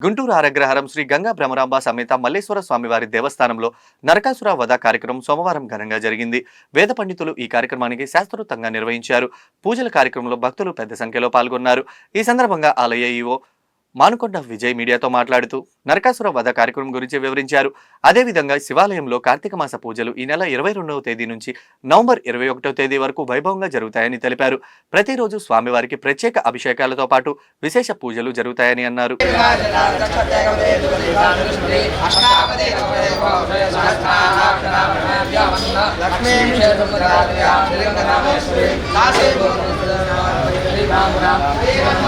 గుంటూరు ఆరగ్రహారం శ్రీ గంగా భ్రమరాంబ సమేత మల్లేశ్వర స్వామివారి దేవస్థానంలో నరకాసుర వధ కార్యక్రమం సోమవారం ఘనంగా జరిగింది. వేద పండితులు ఈ కార్యక్రమానికి శాస్త్రోక్తంగా నిర్వహించారు. పూజల కార్యక్రమంలో భక్తులు పెద్ద సంఖ్యలో పాల్గొన్నారు. ఈ సందర్భంగా ఆలయ ఈవో మానుకొండ విజయ్ మీడియాతో మాట్లాడుతూ నరకాసుర వధ కార్యక్రమం గురించి వివరించారు. అదేవిధంగా శివాలయంలో కార్తీక మాస పూజలు ఈ నెల ఇరవై రెండవ తేదీ నుంచి నవంబర్ ఇరవై ఒకటవ తేదీ వరకు వైభవంగా జరుగుతాయని తెలిపారు. ప్రతిరోజు స్వామివారికి ప్రత్యేక అభిషేకాలతో పాటు విశేష పూజలు జరుగుతాయని అన్నారు. జై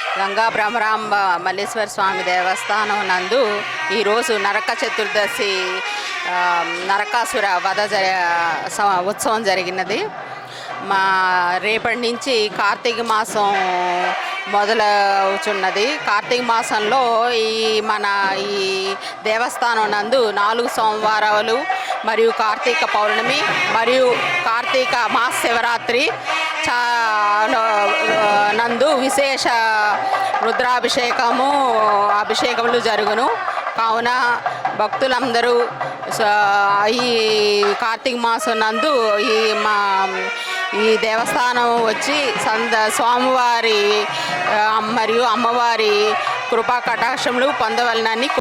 గంగా భ్రమరాంబ మల్లేశ్వర స్వామి దేవస్థానం నందు ఈరోజు నరక చతుర్దశి నరకాసుర వధ జ ఉత్సవం జరిగినది. మా రేపటి నుంచి కార్తీక మాసం మొదలవుచున్నది. కార్తీక మాసంలో ఈ మన ఈ దేవస్థానం నందు నాలుగు సోమవారాలు మరియు కార్తీక పౌర్ణమి మరియు కార్తీక మహాశివరాత్రి చాలా నందు విశేష రుద్రాభిషేకము అభిషేకములు జరుగును. కావున భక్తులందరూ స- ఈ కార్తీక మాసం నందు ఈ మా ఈ దేవస్థానం వచ్చి సంద స్వామివారి మరియు అమ్మవారి కృపా కటాక్షములు పొందవలనని